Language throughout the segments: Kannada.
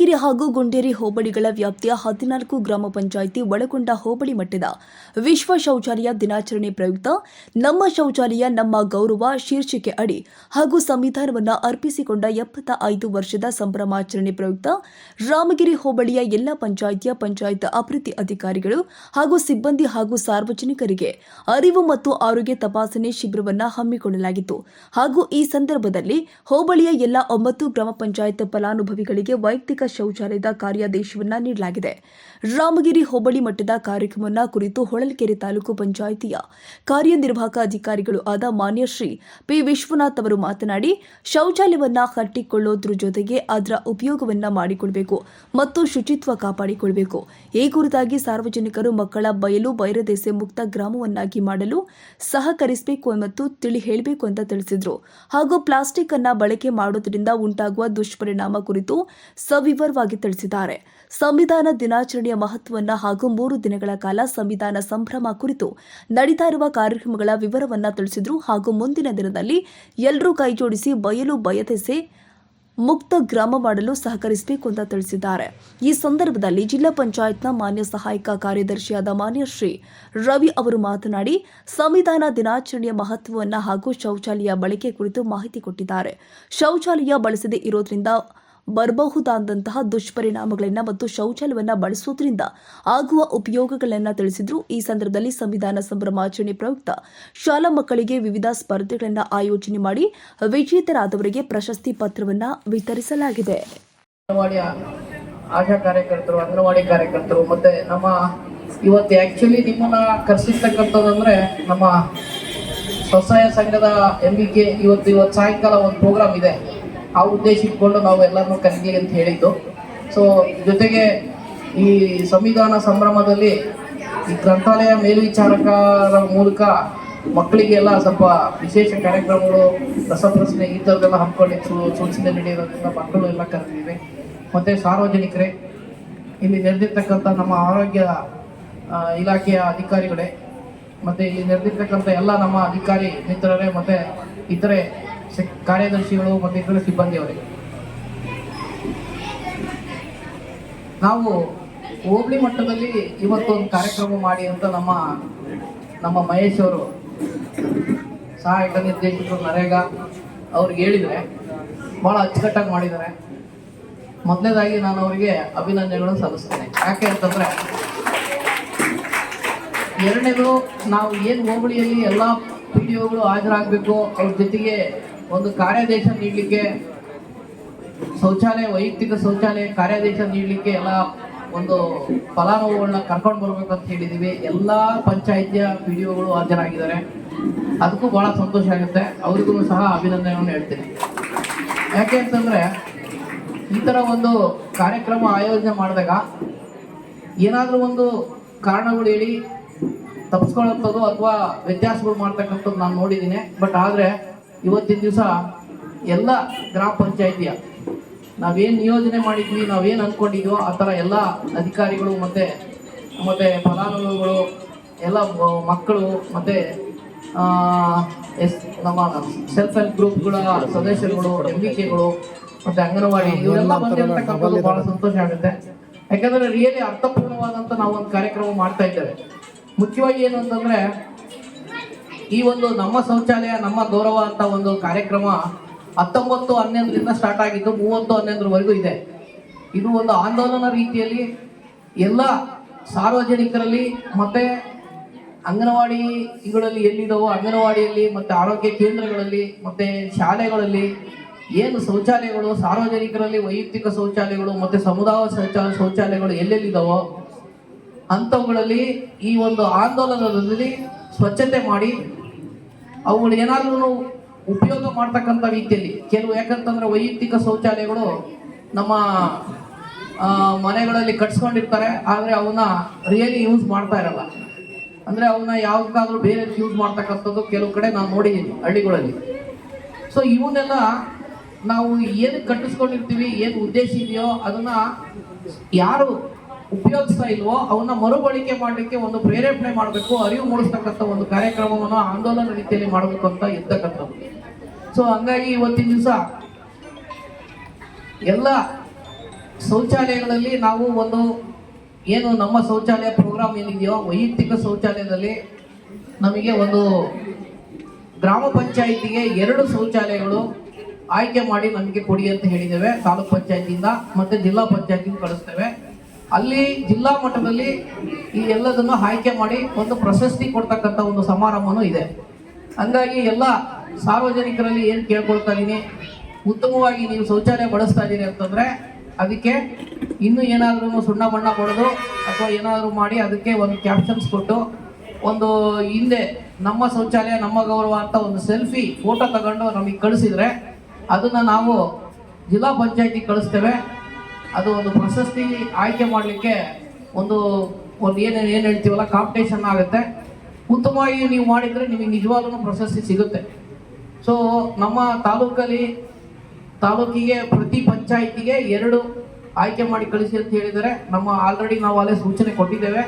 ರಾಮಗಿರಿ ಹಾಗೂ ಗುಂಡೇರಿ ಹೋಬಳಿಗಳ ವ್ಯಾಪ್ತಿಯ ಹದಿನಾಲ್ಕು ಗ್ರಾಮ ಪಂಚಾಯಿತಿ ಒಳಗೊಂಡ ಹೋಬಳಿ ಮಟ್ಟದ ವಿಶ್ವ ಶೌಚಾಲಯ ದಿನಾಚರಣೆ ಪ್ರಯುಕ್ತ ನಮ್ಮ ಶೌಚಾಲಯ, ನಮ್ಮ ಗೌರವ ಶೀರ್ಷಿಕೆ ಅಡಿ ಹಾಗೂ ಸಂವಿಧಾನವನ್ನು ಅರ್ಪಿಸಿಕೊಂಡ ಎಪ್ಪತ್ತ ಐದು ವರ್ಷದ ಸಂಭ್ರಮಾಚರಣೆ ಪ್ರಯುಕ್ತ ರಾಮಗಿರಿ ಹೋಬಳಿಯ ಎಲ್ಲ ಪಂಚಾಯಿತಿಯ ಪಂಚಾಯತ್ ಅಭಿವೃದ್ಧಿ ಅಧಿಕಾರಿಗಳು ಹಾಗೂ ಸಿಬ್ಬಂದಿ ಹಾಗೂ ಸಾರ್ವಜನಿಕರಿಗೆ ಅರಿವು ಮತ್ತು ಆರೋಗ್ಯ ತಪಾಸಣೆ ಶಿಬಿರವನ್ನು ಹಮ್ಮಿಕೊಳ್ಳಲಾಗಿತ್ತು. ಹಾಗೂ ಈ ಸಂದರ್ಭದಲ್ಲಿ ಹೋಬಳಿಯ ಎಲ್ಲ ಒಂಬತ್ತು ಗ್ರಾಮ ಪಂಚಾಯತ್ ಫಲಾನುಭವಿಗಳಿಗೆ ವೈಯಕ್ತಿಕ ಶೌಚಾಲಯದ ಕಾರ್ಯಾದೇಶವನ್ನ ನೀಡಲಾಗಿದೆ. ರಾಮಗಿರಿ ಹೋಬಳಿ ಮಟ್ಟದ ಕಾರ್ಯಕ್ರಮವನ್ನ ಕುರಿತು ಹೊಳಲ್ಕೆರೆ ತಾಲೂಕು ಪಂಚಾಯಿತಿಯ ಕಾರ್ಯನಿರ್ವಾಹಕ ಅಧಿಕಾರಿಗಳು ಆದ ಮಾನ್ಯ ಶ್ರೀ ಪಿ ವಿಶ್ವನಾಥ್ ಅವರು ಮಾತನಾಡಿ, ಶೌಚಾಲಯವನ್ನ ಕಟ್ಟಿಕೊಳ್ಳೋದ್ರ ಜೊತೆಗೆ ಅದರ ಉಪಯೋಗವನ್ನ ಮಾಡಿಕೊಳ್ಬೇಕು ಮತ್ತು ಶುಚಿತ್ವ ಕಾಪಾಡಿಕೊಳ್ಬೇಕು. ಈ ಕುರಿತಾಗಿ ಸಾರ್ವಜನಿಕರು ಮಕ್ಕಳ ಬಯಲು ಬೈರದೆಸೆ ಮುಕ್ತ ಗ್ರಾಮವನ್ನಾಗಿ ಮಾಡಲು ಸಹಕರಿಸಬೇಕು ಮತ್ತು ತಿಳಿ ಹೇಳಬೇಕು ಅಂತ ತಿಳಿಸಿದ್ರು. ಹಾಗೂ ಪ್ಲಾಸ್ಟಿಕ್ ಅನ್ನ ಬಳಕೆ ಮಾಡೋದ್ರಿಂದ ಉಂಟಾಗುವ ದುಷ್ಪರಿಣಾಮ ಕುರಿತು ಸವಿವರವಾಗಿ ತಿಳಿಸಿದ್ದಾರೆ. ಸಂವಿಧಾನ ದಿನಾಚರಣೆಯ ಮಹತ್ವವನ್ನು ಹಾಗೂ ಮೂರು ದಿನಗಳ ಕಾಲ ಸಂವಿಧಾನ ಸಂಭ್ರಮ ಕುರಿತು ನಡೀತಾ ಇರುವ ಕಾರ್ಯಕ್ರಮಗಳ ವಿವರವನ್ನು ತಿಳಿಸಿದರು ಹಾಗೂ ಮುಂದಿನ ದಿನದಲ್ಲಿ ಎಲ್ಲರೂ ಕೈಜೋಡಿಸಿ ಬಯಲು ಬಯತೆಸೆ ಮುಕ್ತ ಗ್ರಾಮ ಮಾಡಲು ಸಹಕರಿಸಬೇಕು ಅಂತ ತಿಳಿಸಿದ್ದಾರೆ. ಈ ಸಂದರ್ಭದಲ್ಲಿ ಜಿಲ್ಲಾ ಪಂಚಾಯತ್ನ ಮಾನ್ಯ ಸಹಾಯಕ ಕಾರ್ಯದರ್ಶಿಯಾದ ಮಾನ್ಯ ಶ್ರೀ ರವಿ ಅವರು ಮಾತನಾಡಿ, ಸಂವಿಧಾನ ದಿನಾಚರಣೆಯ ಮಹತ್ವವನ್ನು ಹಾಗೂ ಶೌಚಾಲಯ ಬಳಕೆ ಕುರಿತು ಮಾಹಿತಿ ಕೊಟ್ಟಿದ್ದಾರೆ. ಶೌಚಾಲಯ ಬಳಸದೇ ಇರೋದ್ರಿಂದ ಬರಬಹುದಾದಂತಹ ದುಷ್ಪರಿಣಾಮಗಳನ್ನು ಮತ್ತು ಶೌಚಾಲಯವನ್ನು ಬಳಸುವುದರಿಂದ ಆಗುವ ಉಪಯೋಗಗಳನ್ನು ತಿಳಿಸಿದ್ರು. ಈ ಸಂದರ್ಭದಲ್ಲಿ ಸಂವಿಧಾನ ಸಂಭ್ರಮಾಚರಣೆ ಪ್ರಯುಕ್ತ ಶಾಲಾ ಮಕ್ಕಳಿಗೆ ವಿವಿಧ ಸ್ಪರ್ಧೆಗಳನ್ನು ಆಯೋಜನೆ ಮಾಡಿ ವಿಜೇತರಾದವರಿಗೆ ಪ್ರಶಸ್ತಿ ಪತ್ರವನ್ನು ವಿತರಿಸಲಾಗಿದೆ. ಆಶಾ ಕಾರ್ಯಕರ್ತರು, ಅಂಗನವಾಡಿ ಕಾರ್ಯಕರ್ತರು ಮತ್ತೆ ನಮ್ಮ ಇವತ್ತು ಆಕ್ಚುಲಿ ನಿಮ್ಮನ್ನ ಕರೆಸಿರ್ತಕ್ಕಂಥದ್ದಂದ್ರೆ ನಮ್ಮ ಸ್ವಸಹಾಯ ಸಂಘದ ಎಂ ಬಿ ಕೆ ಇವತ್ತು ಇವತ್ತು ಸಾಯಂಕಾಲ ಒಂದು ಪ್ರೋಗ್ರಾಮ್ ಇದೆ. ಆ ಉದ್ದೇಶ ಇಟ್ಕೊಂಡು ನಾವು ಎಲ್ಲರನ್ನೂ ಕರೀಲಿ ಅಂತ ಹೇಳಿದ್ದು. ಸೊ ಜೊತೆಗೆ ಈ ಸಂವಿಧಾನ ಸಂಭ್ರಮದಲ್ಲಿ ಈ ಗ್ರಂಥಾಲಯ ಮೇಲ್ವಿಚಾರಕರ ಮೂಲಕ ಮಕ್ಕಳಿಗೆಲ್ಲ ಸ್ವಲ್ಪ ವಿಶೇಷ ಕಾರ್ಯಕ್ರಮಗಳು, ರಸಪ್ರಶ್ನೆ ಈ ಥರದ್ದೆಲ್ಲ ಹಮ್ಮಿಕೊಂಡಿತ್ತು. ಸೂಚನೆ ನೀಡಿರೋದ್ರಿಂದ ಮಕ್ಕಳು ಎಲ್ಲ ಕರೆದಿದ್ದೀವಿ ಮತ್ತು ಸಾರ್ವಜನಿಕರೇ, ಇಲ್ಲಿ ನೆರೆದಿರ್ತಕ್ಕಂಥ ನಮ್ಮ ಆರೋಗ್ಯ ಇಲಾಖೆಯ ಅಧಿಕಾರಿಗಳೇ, ಮತ್ತು ಇಲ್ಲಿ ನೆರೆದಿರ್ತಕ್ಕಂಥ ಎಲ್ಲ ನಮ್ಮ ಅಧಿಕಾರಿ ಮಿತ್ರರೇ, ಮತ್ತು ಇತರೆ ಕಾರ್ಯದರ್ಶಿಗಳು ಮತ್ತು ಇತರ ಸಿಬ್ಬಂದಿಯವರಿಗೆ ನಾವು ಹೋಬಳಿ ಮಟ್ಟದಲ್ಲಿ ಇವತ್ತೊಂದು ಕಾರ್ಯಕ್ರಮ ಮಾಡಿ ಅಂತ ನಮ್ಮ ನಮ್ಮ ಮಹೇಶ್ ಅವರು, ಸಹಾಯಕ ನಿರ್ದೇಶಕರು ನರೇಗಾ ಅವ್ರಿಗೆ ಹೇಳಿದರೆ ಭಾಳ ಅಚ್ಚುಕಟ್ಟಾಗಿ ಮಾಡಿದ್ದಾರೆ. ಮೊದಲನೇದಾಗಿ ನಾನು ಅವರಿಗೆ ಅಭಿನಂದನೆಗಳನ್ನು ಸಲ್ಲಿಸ್ತೇನೆ. ಯಾಕೆ ಅಂತಂದರೆ ಎರಡನೇದು ನಾವು ಏನು ಹೋಬಳಿಯಲ್ಲಿ ಎಲ್ಲ ಪಿ ಡಿ ಒಗಳು ಹಾಜರಾಗಬೇಕು ಅವ್ರ ಜೊತೆಗೆ ಒಂದು ಕಾರ್ಯಾದೇಶ ನೀಡಲಿಕ್ಕೆ ಶೌಚಾಲಯ, ವೈಯಕ್ತಿಕ ಶೌಚಾಲಯ ಕಾರ್ಯಾದೇಶ ನೀಡಲಿಕ್ಕೆ ಎಲ್ಲ ಒಂದು ಫಲಾನುಭವಿಗಳನ್ನ ಕರ್ಕೊಂಡು ಬರ್ಬೇಕು ಅಂತ ಹೇಳಿದೀವಿ. ಎಲ್ಲ ಪಂಚಾಯಿತಿಯ ಒಗಳು ಹಾಜರಾಗಿದ್ದಾರೆ ಅದಕ್ಕೂ ಬಹಳ ಸಂತೋಷ ಆಗುತ್ತೆ. ಅವ್ರಿಗೂ ಸಹ ಅಭಿನಂದನೆಯನ್ನು ಹೇಳ್ತೀನಿ. ಯಾಕೆ ಅಂತಂದ್ರೆ, ಈ ಥರ ಒಂದು ಕಾರ್ಯಕ್ರಮ ಆಯೋಜನೆ ಮಾಡಿದಾಗ ಏನಾದರೂ ಒಂದು ಕಾರಣಗಳು ಹೇಳಿ ತಪ್ಪಿಸ್ಕೊಳ್ಳೋಂಥದ್ದು ಅಥವಾ ವ್ಯತ್ಯಾಸಗಳು ಮಾಡ್ತಕ್ಕಂಥದ್ದು ನಾನು ನೋಡಿದ್ದೀನಿ. ಬಟ್ ಆದರೆ ಇವತ್ತಿನ ದಿವಸ ಎಲ್ಲ ಗ್ರಾಮ ಪಂಚಾಯಿತಿಯ ನಾವೇನು ನಿಯೋಜನೆ ಮಾಡಿದ್ವಿ ನಾವೇನು ಅಂದ್ಕೊಂಡಿದ್ವೋ ಆ ಥರ ಎಲ್ಲ ಅಧಿಕಾರಿಗಳು ಮತ್ತು ಮತ್ತು ಫಲಾನುಭವಿಗಳು ಎಲ್ಲ ಮಕ್ಕಳು ಮತ್ತು ಎಸ್ ನಮ್ಮ ಸೆಲ್ಫ್ ಹೆಲ್ಪ್ ಗ್ರೂಪ್ಗಳ ಸದಸ್ಯರುಗಳು ಎಂ ಬಿ ಕೆಗಳು ಮತ್ತು ಅಂಗನವಾಡಿ ಇವರೆಲ್ಲ ಬಂದಿರತಕ್ಕಂಥದ್ದು ಭಾಳ ಸಂತೋಷ ಆಗುತ್ತೆ. ಯಾಕಂದರೆ ರಿಯಲಿ ಅರ್ಥಪೂರ್ಣವಾದಂಥ ನಾವು ಒಂದು ಕಾರ್ಯಕ್ರಮ ಮಾಡ್ತಾ ಇದ್ದೇವೆ. ಮುಖ್ಯವಾಗಿ ಏನು ಅಂತಂದರೆ ಈ ಒಂದು ನಮ್ಮ ಶೌಚಾಲಯ, ನಮ್ಮ ಗೌರವ ಅಂತ ಒಂದು ಕಾರ್ಯಕ್ರಮ ಹತ್ತೊಂಬತ್ತು ಹನ್ನೊಂದರಿಂದ ಸ್ಟಾರ್ಟ್ ಆಗಿದ್ದು ಮೂವತ್ತು ಹನ್ನೊಂದರವರೆಗೂ ಇದೆ. ಇದು ಒಂದು ಆಂದೋಲನ ರೀತಿಯಲ್ಲಿ ಎಲ್ಲ ಸಾರ್ವಜನಿಕರಲ್ಲಿ ಮತ್ತೆ ಅಂಗನವಾಡಿಗಳಲ್ಲಿ ಎಲ್ಲಿದಾವೋ ಅಂಗನವಾಡಿಯಲ್ಲಿ ಮತ್ತೆ ಆರೋಗ್ಯ ಕೇಂದ್ರಗಳಲ್ಲಿ ಮತ್ತೆ ಶಾಲೆಗಳಲ್ಲಿ ಏನು ಶೌಚಾಲಯಗಳು, ಸಾರ್ವಜನಿಕರಲ್ಲಿ ವೈಯಕ್ತಿಕ ಶೌಚಾಲಯಗಳು ಮತ್ತೆ ಸಮುದಾಯ ಶೌಚಾಲಯ ಶೌಚಾಲಯಗಳು ಎಲ್ಲೆಲ್ಲಿದಾವೋ ಅಂಥವುಗಳಲ್ಲಿ ಈ ಒಂದು ಆಂದೋಲನದಲ್ಲಿ ಸ್ವಚ್ಛತೆ ಮಾಡಿ ಅವುಗಳು ಏನಾದ್ರೂ ಉಪಯೋಗ ಮಾಡ್ತಕ್ಕಂಥ ರೀತಿಯಲ್ಲಿ. ಕೆಲವು ಯಾಕಂತಂದ್ರೆ ವೈಯಕ್ತಿಕ ಶೌಚಾಲಯಗಳು ನಮ್ಮ ಮನೆಗಳಲ್ಲಿ ಕಟ್ಸ್ಕೊಂಡಿರ್ತಾರೆ, ಆದರೆ ಅವನ್ನ ರಿಯಲಿ ಯೂಸ್ ಮಾಡ್ತಾ ಇರಲ್ಲ. ಅಂದರೆ ಅವನ್ನ ಯಾವ್ದಾದ್ರೂ ಬೇರೆ ಯೂಸ್ ಮಾಡ್ತಕ್ಕಂಥದ್ದು ಕೆಲವು ಕಡೆ ನಾನು ನೋಡಿದ್ದೀನಿ ಹಳ್ಳಿಗಳಲ್ಲಿ. ಸೊ ಇವನ್ನೆಲ್ಲ ನಾವು ಏನು ಕಟ್ಟಿಸ್ಕೊಂಡಿರ್ತೀವಿ, ಏನು ಉದ್ದೇಶ ಇದೆಯೋ ಅದನ್ನ ಯಾರು ಉಪಯೋಗಿಸ್ತಾ ಇಲ್ವೋ ಅವನ್ನ ಮರುಬಳಕೆ ಮಾಡಲಿಕ್ಕೆ ಒಂದು ಪ್ರೇರೇಪಣೆ ಮಾಡಬೇಕು, ಅರಿವು ಮೂಡಿಸ್ತಕ್ಕಂಥ ಒಂದು ಕಾರ್ಯಕ್ರಮವನ್ನು ಆಂದೋಲನ ರೀತಿಯಲ್ಲಿ ಮಾಡಬೇಕು ಅಂತ ಇರ್ತಕ್ಕಂಥದ್ದು. ಸೊ ಹಂಗಾಗಿ ಇವತ್ತಿನ ದಿವಸ ಎಲ್ಲ ಶೌಚಾಲಯಗಳಲ್ಲಿ ನಾವು ಒಂದು ಏನು ನಮ್ಮ ಶೌಚಾಲಯ ಪ್ರೋಗ್ರಾಮ್ ಏನಿದೆಯೋ, ವೈಯಕ್ತಿಕ ಶೌಚಾಲಯದಲ್ಲಿ ನಮಗೆ ಒಂದು ಗ್ರಾಮ ಪಂಚಾಯಿತಿಗೆ ಎರಡು ಶೌಚಾಲಯಗಳು ಆಯ್ಕೆ ಮಾಡಿ ನಮಗೆ ಕೊಡಿ ಅಂತ ಹೇಳಿದ್ದೇವೆ, ತಾಲೂಕ್ ಪಂಚಾಯತಿಯಿಂದ ಮತ್ತೆ ಜಿಲ್ಲಾ ಪಂಚಾಯತಿಗೆ ಕಳಿಸ್ತೇವೆ. ಅಲ್ಲಿ ಜಿಲ್ಲಾ ಮಟ್ಟದಲ್ಲಿ ಈ ಎಲ್ಲದನ್ನು ಆಯ್ಕೆ ಮಾಡಿ ಒಂದು ಪ್ರಶಸ್ತಿ ಕೊಡ್ತಕ್ಕಂಥ ಒಂದು ಸಮಾರಂಭನೂ ಇದೆ. ಹಂಗಾಗಿ ಎಲ್ಲ ಸಾರ್ವಜನಿಕರಲ್ಲಿ ಏನು ಕೇಳ್ಕೊಳ್ತಾ ಇದ್ದೀನಿ ಉತ್ತಮವಾಗಿ ನೀವು ಶೌಚಾಲಯ ಬಳಸ್ತಾ ಇದ್ದೀರಿ ಅಂತಂದರೆ ಅದಕ್ಕೆ ಇನ್ನೂ ಏನಾದರೂ ಸುಣ್ಣ ಬಣ್ಣ ಕೊಡೋದು ಅಥವಾ ಏನಾದರೂ ಮಾಡಿ ಅದಕ್ಕೆ ಒಂದು ಕ್ಯಾಪ್ಷನ್ಸ್ ಕೊಟ್ಟು ಒಂದು ಹಿಂದೆ ನಮ್ಮ ಶೌಚಾಲಯ, ನಮ್ಮ ಗೌರವ ಅಂತ ಒಂದು ಸೆಲ್ಫಿ ಫೋಟೋ ತಗೊಂಡು ನಮಗೆ ಕಳಿಸಿದ್ರೆ ಅದನ್ನು ನಾವು ಜಿಲ್ಲಾ ಪಂಚಾಯತಿಗೆ ಕಳಿಸ್ತೇವೆ. ಅದು ಒಂದು ಪ್ರಶಸ್ತಿ ಆಯ್ಕೆ ಮಾಡಲಿಕ್ಕೆ ಒಂದು ಒಂದು ಏನು ಏನು ಹೇಳ್ತೀವಲ್ಲ ಕಾಂಪಿಟೇಷನ್ ಆಗುತ್ತೆ. ಉತ್ತಮವಾಗಿ ನೀವು ಮಾಡಿದರೆ ನಿಮಗೆ ನಿಜವಾಗ್ಲೂ ಪ್ರಶಸ್ತಿ ಸಿಗುತ್ತೆ. ಸೊ ನಮ್ಮ ತಾಲೂಕಲ್ಲಿ ತಾಲೂಕಿಗೆ ಪ್ರತಿ ಪಂಚಾಯಿತಿಗೆ ಎರಡು ಆಯ್ಕೆ ಮಾಡಿ ಕಳಿಸಿ ಅಂತ ಹೇಳಿದರೆ ನಮ್ಮ ಆಲ್ರೆಡಿ ನಾವು ಅಲ್ಲೇ ಸೂಚನೆ ಕೊಟ್ಟಿದ್ದೇವೆ.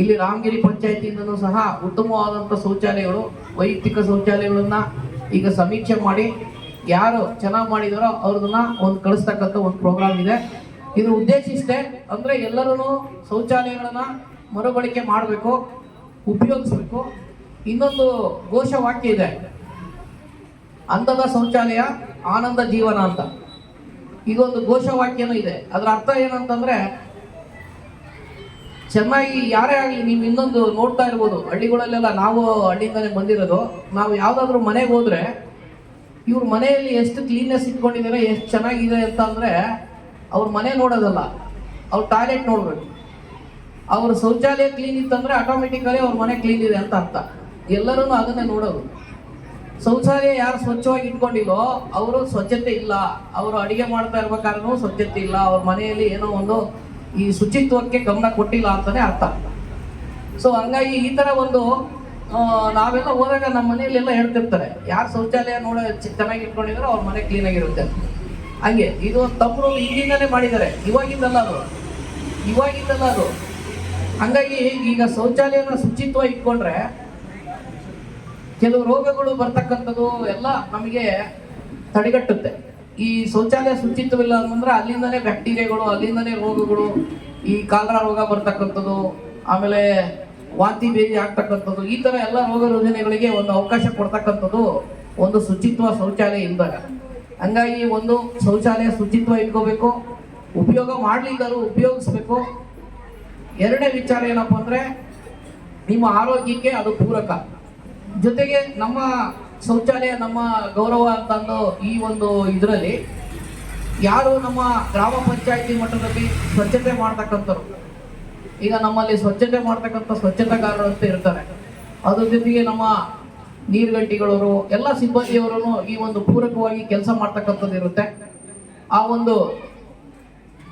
ಇಲ್ಲಿ ರಾಮಗಿರಿ ಪಂಚಾಯಿತಿಯಿಂದಲೂ ಸಹ ಉತ್ತಮವಾದಂಥ ಶೌಚಾಲಯಗಳು, ವೈಯಕ್ತಿಕ ಶೌಚಾಲಯಗಳನ್ನು ಈಗ ಸಮೀಕ್ಷೆ ಮಾಡಿ ಯಾರು ಚೆನ್ನಾಗಿ ಮಾಡಿದಾರೋ ಅವ್ರದನ್ನ ಒಂದು ಕಳಿಸ್ತಕ್ಕಂಥ ಒಂದು ಪ್ರೋಗ್ರಾಮ್ ಇದೆ. ಇದ್ರ ಉದ್ದೇಶ ಇಷ್ಟೇ ಅಂದ್ರೆ ಎಲ್ಲರೂ ಶೌಚಾಲಯಗಳನ್ನು ಮರುಬಳಕೆ ಮಾಡಬೇಕು, ಉಪಯೋಗಿಸ್ಬೇಕು. ಇನ್ನೊಂದು ಘೋಷವಾಕ್ಯ ಇದೆ. ಅಂದದ ಶೌಚಾಲಯ ಆನಂದ ಜೀವನ ಅಂತ. ಇದೊಂದು ಘೋಷವಾಕ್ಯನೂ ಇದೆ. ಅದರ ಅರ್ಥ ಏನಂತಂದ್ರೆ ಚೆನ್ನಾಗಿ ಯಾರೇ ಆಗಲಿ ನೀವು ಇನ್ನೊಂದು ನೋಡ್ತಾ ಇರ್ಬೋದು. ಹಳ್ಳಿಗಳಲ್ಲೆಲ್ಲ ನಾವು ಹಳ್ಳಿಯಿಂದಲೇ ಬಂದಿರೋದು. ನಾವು ಯಾವುದಾದ್ರೂ ಮನೆಗೆ ಹೋದ್ರೆ ಇವ್ರ ಮನೆಯಲ್ಲಿ ಎಷ್ಟು ಕ್ಲೀನ್ನೆಸ್ ಇಟ್ಕೊಂಡಿದ್ದಾರೆ ಎಷ್ಟು ಚೆನ್ನಾಗಿದೆ ಅಂತ ಅಂದ್ರೆ ಅವ್ರ ಮನೆ ನೋಡೋದಲ್ಲ, ಅವ್ರ ಟಾಯ್ಲೆಟ್ ನೋಡ್ಬೇಕು. ಅವ್ರ ಶೌಚಾಲಯ ಕ್ಲೀನ್ ಇತ್ತಂದ್ರೆ ಆಟೋಮೆಟಿಕಲಿ ಅವ್ರ ಮನೆ ಕ್ಲೀನ್ ಇದೆ ಅಂತ ಅರ್ಥ. ಎಲ್ಲರೂ ಅದನ್ನೇ ನೋಡೋದು. ಶೌಚಾಲಯ ಯಾರು ಸ್ವಚ್ಛವಾಗಿ ಇಟ್ಕೊಂಡಿಲ್ಲೋ, ಅವರು ಸ್ವಚ್ಛತೆ ಇಲ್ಲ. ಅವರು ಅಡಿಗೆ ಮಾಡ್ತಾ ಇರ್ಬೇಕಾದ್ರೂ ಸ್ವಚ್ಛತೆ ಇಲ್ಲ. ಅವ್ರ ಮನೆಯಲ್ಲಿ ಏನೋ ಒಂದು ಈ ಶುಚಿತ್ವಕ್ಕೆ ಗಮನ ಕೊಟ್ಟಿಲ್ಲ ಅಂತಾನೆ ಅರ್ಥ. ಸೊ ಹಂಗಾಗಿ ಈ ತರ ಒಂದು ನಾವೆಲ್ಲ ಹೋದಾಗ ನಮ್ಮ ಮನೆಯಲ್ಲೆಲ್ಲ ಹೇಳ್ತಿರ್ತಾರೆ, ಯಾರು ಶೌಚಾಲಯ ನೋಡ ಚೆನ್ನಾಗಿ ಇಟ್ಕೊಂಡಿದ್ರು ಅವ್ರ ಮನೆ ಕ್ಲೀನ್ ಆಗಿರುತ್ತೆ ಹಂಗೆ, ಇದು ತಪ್ಪು ಹಿಂದಿಂದಲೇ ಮಾಡಿದ್ದಾರೆ. ಇವಾಗಿಂದಲ್ಲ ಅದು. ಇವಾಗಿಂದಲ್ಲ ಅದು. ಹಂಗಾಗಿ ಈಗ ಶೌಚಾಲಯನ ಶುಚಿತ್ವ ಇಟ್ಕೊಂಡ್ರೆ ಕೆಲವು ರೋಗಗಳು ಬರ್ತಕ್ಕಂಥದ್ದು ಎಲ್ಲ ನಮಗೆ ತಡೆಗಟ್ಟುತ್ತೆ. ಈ ಶೌಚಾಲಯ ಶುಚಿತ್ವವಿಲ್ಲ ಅಂತಂದ್ರೆ ಅಲ್ಲಿಂದನೇ ಬ್ಯಾಕ್ಟೀರಿಯಾಗಳು ಅಲ್ಲಿಂದನೇ ರೋಗಗಳು, ಈ ಕಾಲರ ರೋಗ ಬರ್ತಕ್ಕಂಥದ್ದು, ಆಮೇಲೆ ವಾಂತಿ ಬೇದಿ ಆಗ್ತಕ್ಕಂಥದ್ದು, ಈ ತರ ಎಲ್ಲ ರೋಗ ರುಜಿನಗಳಿಗೆ ಒಂದು ಅವಕಾಶ ಕೊಡ್ತಕ್ಕಂಥದ್ದು ಒಂದು ಶುಚಿತ್ವ ಶೌಚಾಲಯ ಇದ್ದಾಗ ಹಂಗಾಗಿ ಒಂದು ಶೌಚಾಲಯ ಶುಚಿತ್ವ ಇಟ್ಕೋಬೇಕು, ಉಪಯೋಗ ಮಾಡಲಿಲ್ಲ ಉಪಯೋಗಿಸ್ಬೇಕು. ಎರಡನೇ ವಿಚಾರ ಏನಪ್ಪ ಅಂದರೆ, ನಿಮ್ಮ ಆರೋಗ್ಯಕ್ಕೆ ಅದು ಪೂರಕ. ಜೊತೆಗೆ ನಮ್ಮ ಶೌಚಾಲಯ, ನಮ್ಮ ಗೌರವ ಅಂತಂದು ಈ ಒಂದು ಇದರಲ್ಲಿ ಯಾರು ನಮ್ಮ ಗ್ರಾಮ ಪಂಚಾಯಿತಿ ಮಟ್ಟದಲ್ಲಿ ಸ್ವಚ್ಛತೆ ಮಾಡ್ತಕ್ಕಂಥವ್ರು, ಈಗ ನಮ್ಮಲ್ಲಿ ಸ್ವಚ್ಛತೆ ಮಾಡ್ತಕ್ಕಂಥ ಸ್ವಚ್ಛತಾಗಾರರು ಅಂತ ಇರ್ತಾರೆ. ಅದ್ರ ಜೊತೆಗೆ ನಮ್ಮ ನೀರ್ಗಂಟಿಗಳವರು ಎಲ್ಲ ಸಿಬ್ಬಂದಿಯವರು ಈ ಒಂದು ಪೂರಕವಾಗಿ ಕೆಲಸ ಮಾಡ್ತಕ್ಕಂಥದ್ದು ಇರುತ್ತೆ. ಆ ಒಂದು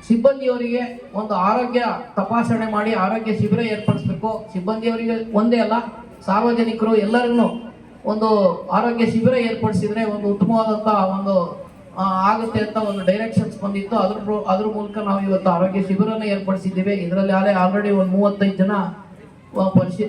ಸಿಬ್ಬಂದಿಯವರಿಗೆ ಒಂದು ಆರೋಗ್ಯ ತಪಾಸಣೆ ಮಾಡಿ ಆರೋಗ್ಯ ಶಿಬಿರ ಏರ್ಪಡಿಸ್ಬೇಕು. ಸಿಬ್ಬಂದಿಯವರಿಗೆ ಒಂದೇ ಅಲ್ಲ, ಸಾರ್ವಜನಿಕರು ಎಲ್ಲರನ್ನು ಒಂದು ಆರೋಗ್ಯ ಶಿಬಿರ ಏರ್ಪಡಿಸಿದ್ರೆ ಒಂದು ಉತ್ತಮವಾದಂಥ ಒಂದು ಆಗುತ್ತೆ ಅಂತ ಒಂದು ಡೈರೆಕ್ಷನ್ಸ್ ಬಂದಿತ್ತು. ಅದ್ರ ಅದ್ರ ಮೂಲಕ ನಾವು ಇವತ್ತು ಆರೋಗ್ಯ ಶಿಬಿರನ ಏರ್ಪಡಿಸಿದ್ದೀವಿ. ಇದರಲ್ಲಿ ಆಲ್ರೆಡಿ ಒಂದು ಮೂವತ್ತೈದು ಜನ ಪರಿಶೀ